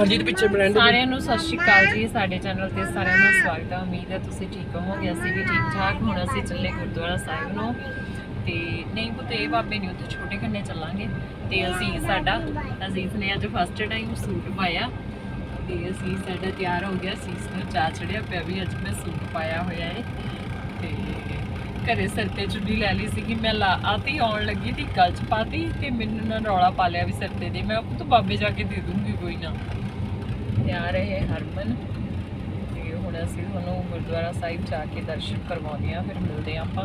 ਹਾਂਜੀ ਪਿੱਛੇ ਬਲੈਂਡ ਸਾਰਿਆਂ ਨੂੰ ਸਤਿ ਸ਼੍ਰੀ ਅਕਾਲ ਜੀ, ਸਾਡੇ ਚੈਨਲ ਤੇ ਸਾਰਿਆਂ ਦਾ ਸਵਾਗਤ ਹੈ। ਉਮੀਦ ਹੈ ਤੁਸੀਂ ਠੀਕ ਹੋਵੋਗੇ, ਅਸੀਂ ਵੀ ਠੀਕ ਠਾਕ। ਹੁਣ ਅਸੀਂ ਚੱਲੇ ਗੁਰਦੁਆਰਾ ਸਾਹਿਬ ਨੂੰ। ਤੇ ਨਹੀਂ ਪੁੱਤੇ ਬਾਬੇ ਨੇ ਉੱਥੇ ਛੋਟੇ ਖੰਨੇ ਚੱਲਾਂਗੇ। ਤੇ ਅਸੀਂ ਸਾਡਾ, ਅਜ਼ੀਜ਼ ਨੇ ਅੱਜ ਫਸਟ ਟਾਈਮ ਸੂਟ ਪਾਇਆ। ਤੇ ਅਸੀਂ ਸਾਡਾ ਤਿਆਰ ਹੋ ਗਿਆ ਸੀਸ ਨੂੰ ਚਾ ਚੜਿਆ ਪਿਆ ਵੀ ਅੱਜ ਮੈਂ ਸੂਟ ਪਾਇਆ ਹੋਇਆ ਹੈ ਤੇ ਘਰੇ ਸਿਰ ਤੇ ਚੁੰਨੀ ਲੈ ਲਈ ਸੀਗੀ। ਮੈਂ ਲਾ ਆਤੀ ਆਉਣ ਲੱਗੀ ਤੀ ਗਲ ਚ ਪਾਤੀ। ਤੇ ਮੈਨੂੰ ਨਾ ਰੌਲਾ ਪਾ ਲਿਆ ਵੀ ਸਿਰ ਤੇ ਦੇ। ਮੈਂ ਉਹ ਤੋਂ ਬਾਬੇ ਜਾ ਕੇ ਦੇ ਦੂੰਗੀ ਕੋਈ ਨਾ। ਤਿਆਰ ਹੈ ਹਰਮਨ। ਤੇ ਹੁਣ ਅਸੀਂ ਤੁਹਾਨੂੰ ਗੁਰਦੁਆਰਾ ਸਾਹਿਬ ਜਾ ਕੇ ਦਰਸ਼ਨ ਕਰਵਾਉਂਦੇ ਆ ਫਿਰ ਮਿਲਦੇ ਆ ਆਪਾਂ।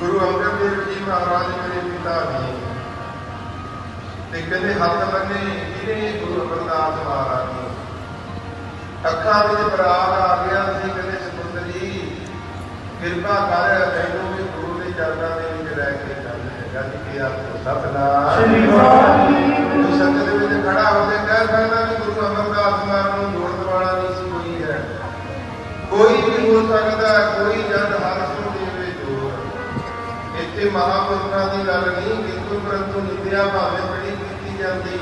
ਗੁਰੂ ਅੰਗਦ ਦੇਵ ਜੀ ਮਹਾਰਾਜ ਮੇਰੇ ਪਿਤਾ ਜੀ। ਤੇ ਕਹਿੰਦੇ ਹੱਥ ਬੰਨੇ ਜਿਹਨੇ ਗੁਰੂ ਅਮਰਦਾਸ ਮਹਾਰਾਜ ਨੂੰ ਅੱਖਾਂ ਵਿੱਚ ਬਰਾਗ ਆ ਗਿਆ ਸੀ, ਕਹਿੰਦੇ ਕਿਰਪਾ ਕਰ ਮੈਨੂੰ ਵੀ ਗੁਰੂ ਦੇ ਚਰਨਾਂ ਦੇ ਵਿੱਚ ਲੈ ਕੇ ਚੱਲ ਗੱਜ ਕੇ ਆਪ ਸਤਨਾਮ। ਸ੍ਰੀ ਵਾਹਿਗੁਰੂ ਸੰਗਤ ਦੇ ਵਿੱਚ ਖੜਾ ਹੋ ਕੇ ਕਹਿ ਸਕਦਾ ਕਿ ਗੁਰੂ ਅਮਰਦਾਸ ਮਹਾਰਾਜ ਨੂੰ ਜੋੜਨ ਵਾਲਾ ਨਹੀਂ ਸੀ ਕੋਈ ਹੈ। ਕੋਈ ਵੀ ਹੋ ਸਕਦਾ ਕੋਈ ਜਨ ਹਰ ਸੋ ਦੇਵੇ ਜੋਰ ਇੱਥੇ ਮਹਾਪੁਰਖਾਂ ਦੀ ਗੱਲ ਨਹੀਂ ਕਿੰਤੂ ਪਰੰਤੂ ਨਿੰਦਿਆ ਭਾਵੇਂ ਬੜੀ ਕੀਤੀ ਜਾਂਦੀ।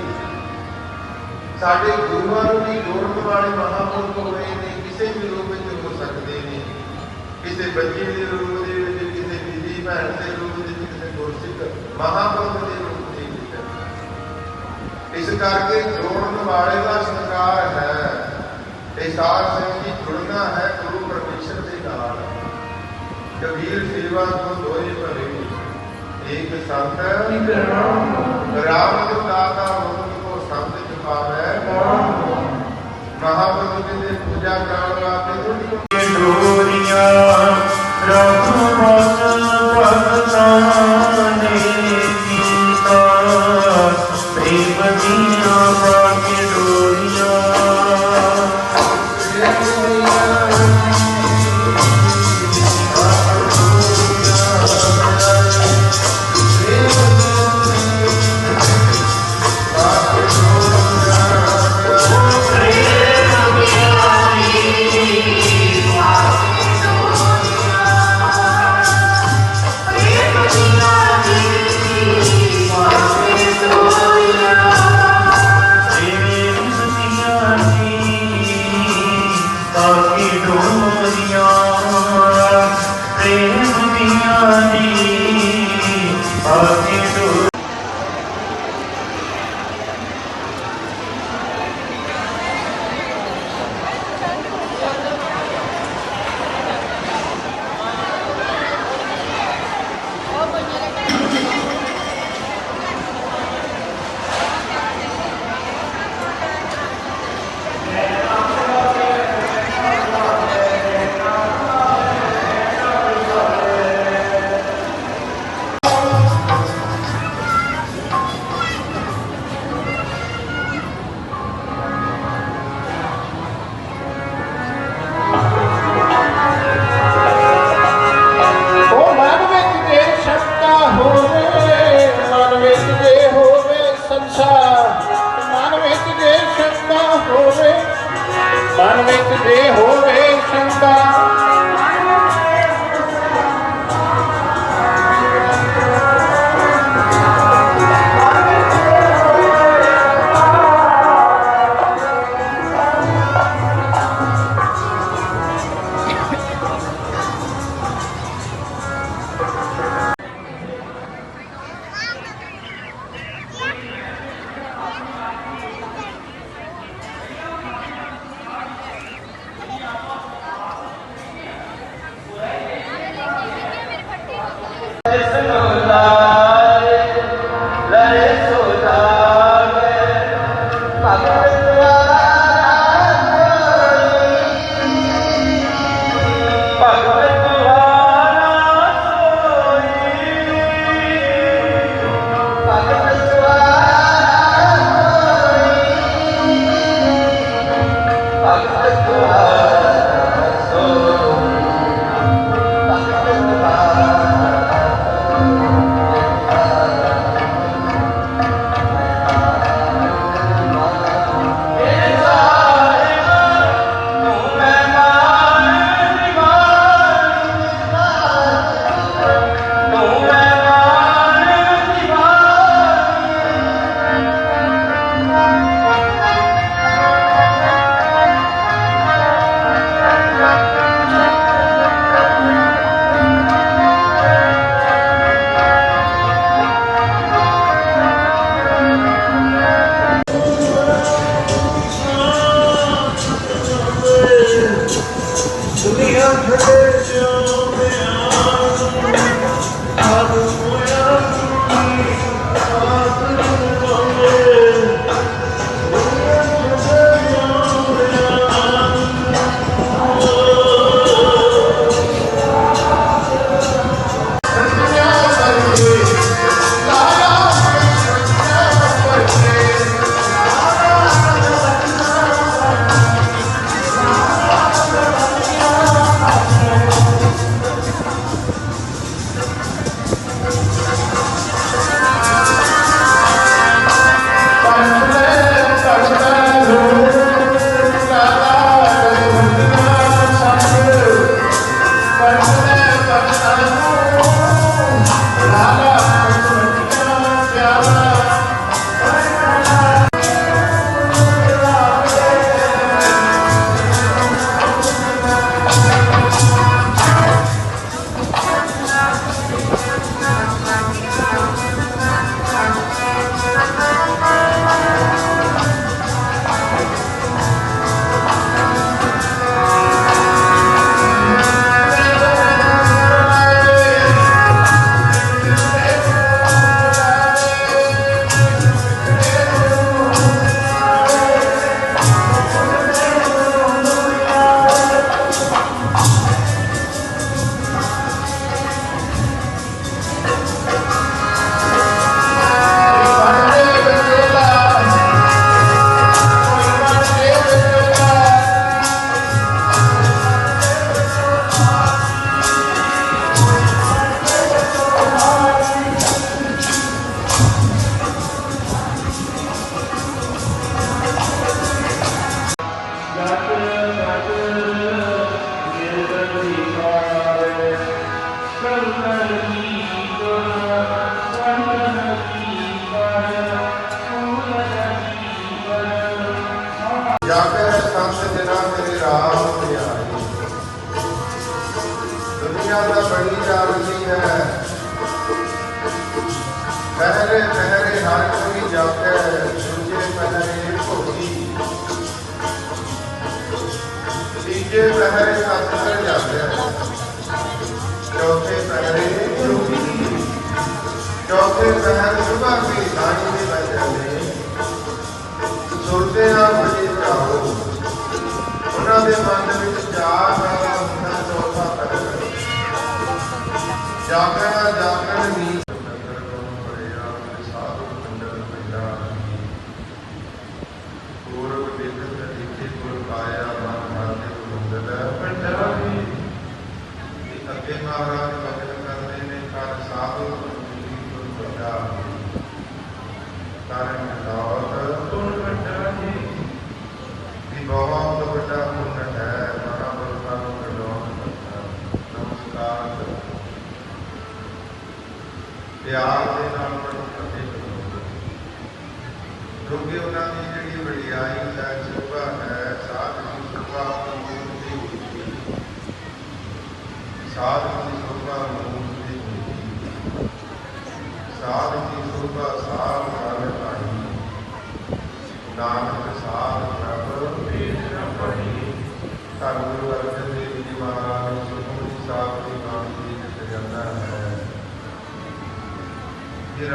ਸਾਡੇ ਗੁਰੂਆਂ ਨੂੰ ਵੀ ਜੋੜਨ ਵਾਲੇ ਮਹਾਪੁਰਖ ਹੋਏ ਨੇ ਕਿਸੇ ਵੀ ਰੂਪ ਵਿੱਚ ਕਿਸੇ ਬੱਚੇ ਦੇ ਰੂਪ ਦੇ ਵਿੱਚ ਕਿਸੇ ਬੀਜੀ ਭੈਣ ਦੇ ਰੂਪ ਵਿੱਚ ਕਿਸੇ ਗੁਰਸਿੱਖ ਮਹਾਪੁਰਖ ਦੇ ਰੂਪ ਦੇ ਵਿੱਚ। ਇਸ ਕਰਕੇ ਜੋੜਨ ਵਾਲੇ ਦਾ ਸੰਕਾਰ ਹੈ। ਤੇ ਸਾਧ ਸੰਗਤ ਜੀ ਜੁੜਨਾ ਹੈ ਗੁਰੂ ਪਰਮੇਸ਼ਰ ਦੇ ਨਾਲ। ਕਬੀਰ ਸੇਵਾ ਕੋ ਦੋਏ ਭਰੇ ਏਕ ਸੰਤ ਇਕ ਰਾਮ ਰਾਮ ਦੇ ਦਾਤਾ ਮੁਕਤ ਕੋ ਸੰਤ ਚੁਕਾਵੇ ਮਹਾਪੁਰਖ ਦੇ ਪੂਜਾ ਕਰਾਉਣ ਵਾਸਤੇ no. ਮਨ ਵਿੱਚ मर्यादा बढ़ी जा रही है। पहरे पहरे हर कोई जाते दूजे पहरे भोगी तीजे पहरे सत्संग जाते चौथे पहरे चौथे पहर सुबह की साड़ी time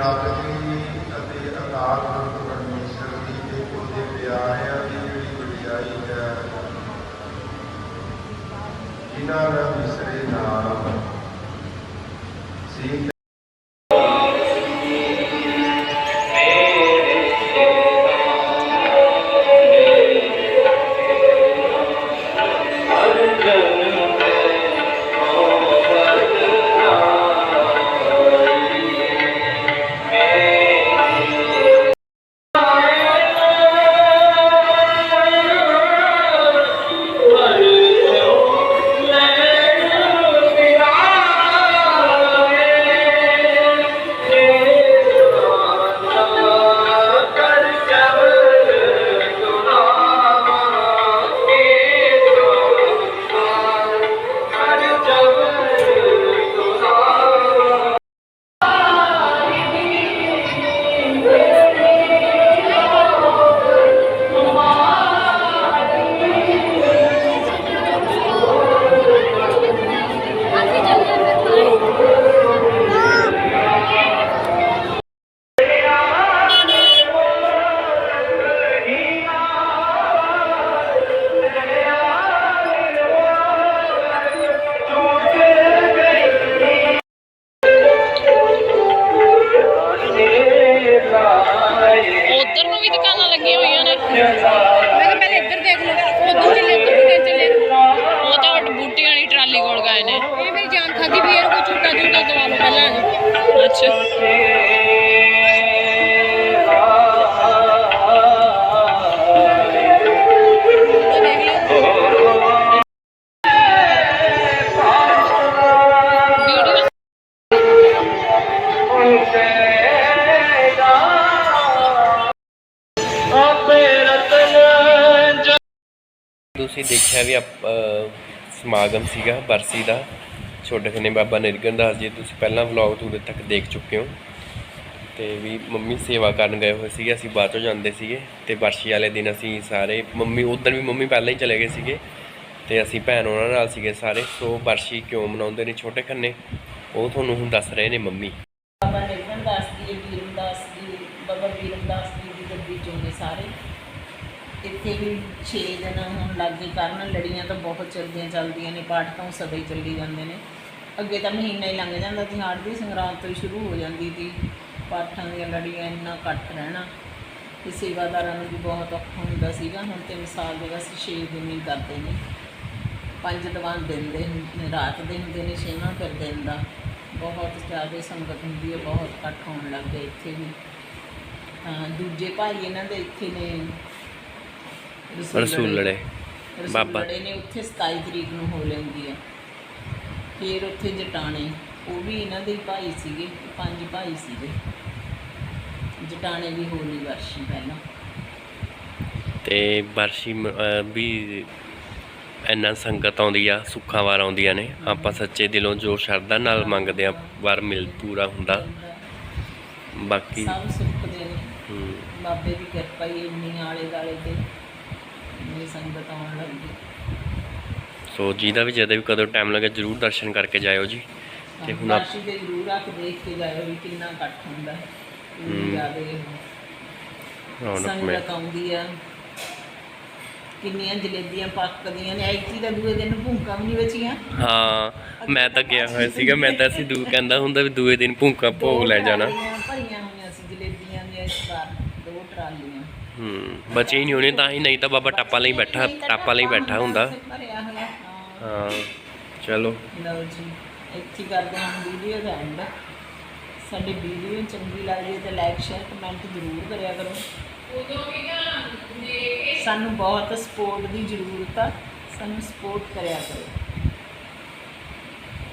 ਜਾਪਦੀ ਅਤੇ ਅਕਾਲ ਪੁਰਖ ਪਰਮੇਸ਼ਰ ਦੀ ਦੇਖੋ ਦੇ ਪਿਆਰਿਆਂ ਦੀ ਜਿਹੜੀ ਵਡਿਆਈ ਹੈ ਜਿਨ੍ਹਾਂ ਦਾ ਵਿਸਰੇ ਨਾਮ ਸੀ ਤੁਸੀਂ ਦੇਖਿਆ ਵੀ ਆਪ- ਸਮਾਗਮ ਸੀਗਾ ਬਰਸੀ ਦਾ। ਛੋਟੇ ਖੰਨੇ ਬਾਬਾ ਨਿਰਗਨ ਦਾਸ ਜੀ, ਤੁਸੀਂ ਪਹਿਲਾਂ ਵਲੌਗ ਤੋਂ ਤੱਕ ਦੇਖ ਚੁੱਕੇ ਹੋ। ਤੇ ਵੀ ਮੰਮੀ ਸੇਵਾ ਕਰਨ ਗਏ ਹੋਏ ਸੀਗੇ, ਅਸੀਂ ਬਾਅਦ ਚੋਂ ਜਾਂਦੇ ਸੀਗੇ। ਤੇ ਬਰਸੀ ਵਾਲੇ ਦਿਨ ਅਸੀਂ ਸਾਰੇ ਮੰਮੀ ਉਦੋਂ ਵੀ ਮੰਮੀ ਪਹਿਲਾਂ ਹੀ ਚਲੇ ਗਏ ਸੀਗੇ। ਤੇ ਅਸੀਂ ਭੈਣ ਉਹਨਾਂ ਨਾਲ ਸੀਗੇ ਸਾਰੇ। ਸੋ ਬਰਸੀ ਕਿਉਂ ਮਨਾਉਂਦੇ ਨੇ ਛੋਟੇ ਖੰਨੇ? ਉਹ ਤੁਹਾਨੂੰ ਹੁਣ ਦੱਸ ਰਹੇ ਨੇ ਮੰਮੀ ਬਾਬਾ ਨਿਰਮਲ ਦਾਸ ਜੀ ਵੀਰਮ ਦਾਸ ਜੀ ਬਾਬਾ ਵੀਰਮ ਦਾਸ ਜੀ ਦੀ ਗੱਦੀ ਚੋਂ ਨੇ ਸਾਰੇ ਇੱਥੇ ਵੀ 6 ਦਿਨ ਹੁਣ ਲੱਗੇ ਕਰਨ, ਲੜੀਆਂ ਤਾਂ ਬਹੁਤ ਚੱਲਦੀਆਂ ਚੱਲਦੀਆਂ ਨੇ, ਪਾਠ ਤਾਂ ਸਦਾ ਹੀ ਚੱਲੀ ਜਾਂਦੇ ਨੇ। ਅੱਗੇ ਤਾਂ ਮਹੀਨਾ ਹੀ ਲੰਘ ਜਾਂਦਾ ਸੀ ਹਾੜ ਦੀ ਸੰਗਰਾਂਦ ਤੋਂ ਹੀ ਸ਼ੁਰੂ ਹੋ ਜਾਂਦੀ ਸੀ। ਪਾਠਾਂ ਦੀਆਂ ਲੜੀਆਂ ਇੰਨਾ ਘੱਟ ਰਹਿਣਾ, ਤੇ ਸੇਵਾਦਾਰਾਂ ਨੂੰ ਵੀ ਬਹੁਤ ਔਖਾ ਹੁੰਦਾ ਸੀਗਾ, ਹੁਣ ਤਿੰਨ ਮਿਸਾਲ ਦੇ ਬਸ 6 ਦਿਨ ਹੀ ਕਰਦੇ ਨੇ। ਪੰਜ ਦੀਵਾਨ ਦਿਨ ਦੇ ਹੁੰਦੇ ਨੇ ਰਾਤ ਦੇ ਹੁੰਦੇ ਨੇ, ਛੇਵਾਂ ਫਿਰ ਦਿਨ ਦਾ। ਬਹੁਤ ਜ਼ਿਆਦਾ ਸੰਗਤ ਹੁੰਦੀ ਹੈ, ਬਹੁਤ ਘੱਟ ਹੋਣ ਲੱਗ ਗਏ ਇੱਥੇ ਵੀ। ਦੂਜੇ ਭਾਈ ਇਹਨਾਂ ਦੇ ਇੱਥੇ ਨੇ ਰਸੂਲੜੇ। ਬਾਬਾ। ਬਾਬਾ ਨੇ ਉੱਥੇ 27 ਤਰੀਕ ਨੂੰ ਹੋ ਲੈਂਦੀ ਹੈ। ਫਿਰ ਉੱਥੇ ਜਟਾਣੇ ਉਹ ਵੀ ਇਹਨਾਂ ਦੇ ਹੀ ਭਾਈ ਸੀਗੇ ਪੰਜ ਭਾਈ ਸੀਗੇ। ਜਟਾਣੇ ਵੀ ਹੋਲੀ ਵਰਸ਼ੀ ਪਹਿਲਾਂ। ਤੇ ਮ- ਅਹ ਵੀ ਇੰਨਾ ਸੰਗਤ ਆਉਂਦੀ ਆ ਸੁੱਖਾਂ ਵਾਰ ਆਉਂਦੀਆਂ ਨੇ। ਆਪਾਂ ਸੱਚੇ ਦਿਲੋਂ ਜੋ ਸ਼ਰਧਾ ਨਾਲ ਮੰਗਦੇ ਆ ਵਾਰ ਮਿਲ ਪੂਰਾ ਹੁੰਦਾ। ਬਾਕੀ ਸਭ ਸੁੱਖਦੇ ਨੇ। ਹਮ, ਬਾਬੇ ਦੀ ਕਿਰਪਾ ਹੀ ਇੰਨੀ ਆਲੇ ਦਾਲੇ ਸੰਗਤ ਆਉਣ ਲੱਗੀ ਸੋ ਜਿਹਦਾ ਵੀ ਜਦੋਂ ਵੀ ਕਦੋਂ ਟਾਈਮ ਲੱਗੇ ਜਰੂਰ ਦਰਸ਼ਨ ਕਰਕੇ ਜਾਇਓ ਜੀ। ਤੇ ਹੁਣ ਆਪ- ਦੇ ਜ਼ਰੂਰ ਆ ਕੇ ਦੇਖ ਕੇ ਜਾਇਓ ਵੀ ਕਿੰਨਾ ਇਕੱਠ ਹੁੰਦਾ ਹੈ। ਕਿੰਨੀ ਜ਼ਿਆਦਾ ਰੌਣਕ ਮੇ ਸੰਗਤ ਆਉਂਦੀ ਆ। ਕਿੰਨੀਆਂ ਜਲੇਬੀਆਂ ਪੱਕਦੀਆਂ ਨੇ। ਐਤੀ ਦਾ ਦੂਏ ਦਿਨ ਭੂੰਕਾਂ ਵੀ ਨਹੀਂ ਬਚੀਆਂ ਹਾਂ ਮੈਂ ਤਾਂ ਗਿਆ ਹੋਇਆ ਸੀਗਾ। ਮੈਂ ਤਾਂ ਅਸੀਂ ਦੂ ਕਹਿੰਦਾ ਹੁੰਦਾ ਵੀ ਦੂਏ ਦਿਨ ਭੁੰਕਾ ਭੋਗ ਲੈ ਜਾਣਾ। ਭਰੀਆਂ ਹੋਈਆਂ ਸੀ ਜਲੇਬੀਆਂ ਦੀਆਂ ਇਸ ਵਾਰ। ਦੋ ਟਰਾਲੀਆਂ। ਹੂੰ, ਬਚੇ ਹੀ ਨਹੀਂ ਹੋਣੇ, ਤਾਂ ਹੀ ਨਹੀਂ ਤਾਂ ਬਾਬਾ ਟਾਪਾ ਲਈ ਬੈਠਾ ਨਹੀਂ ਤਾਂ ਟਾਪਾ ਲਈ ਬੈਠਾ ਹੁੰਦਾ। ਭਰਿਆ ਹੋਇਆ ਹਾਂ ਹਾਂ ਚਲੋ। ਲਓ ਜੀ, ਇੱਥੇ ਹੀ ਕਰਦੇ ਹਾਂ ਵੀਡੀਓ ਦਾ ਐਂਡ ਸਾਡੀ ਵੀਡੀਓ ਚੰਗੀ ਲੱਗਦੀ ਹੈ ਤਾਂ ਲਾਈਕ ਸ਼ੇਅਰ ਕਮੈਂਟ ਜ਼ਰੂਰ ਕਰਿਆ ਕਰੋ। ਸਾਨੂੰ ਬਹੁਤ ਸਪੋਰਟ ਦੀ ਜ਼ਰੂਰਤ ਆ, ਸਾਨੂੰ ਸਪੋਰਟ ਕਰਿਆ ਕਰੋ।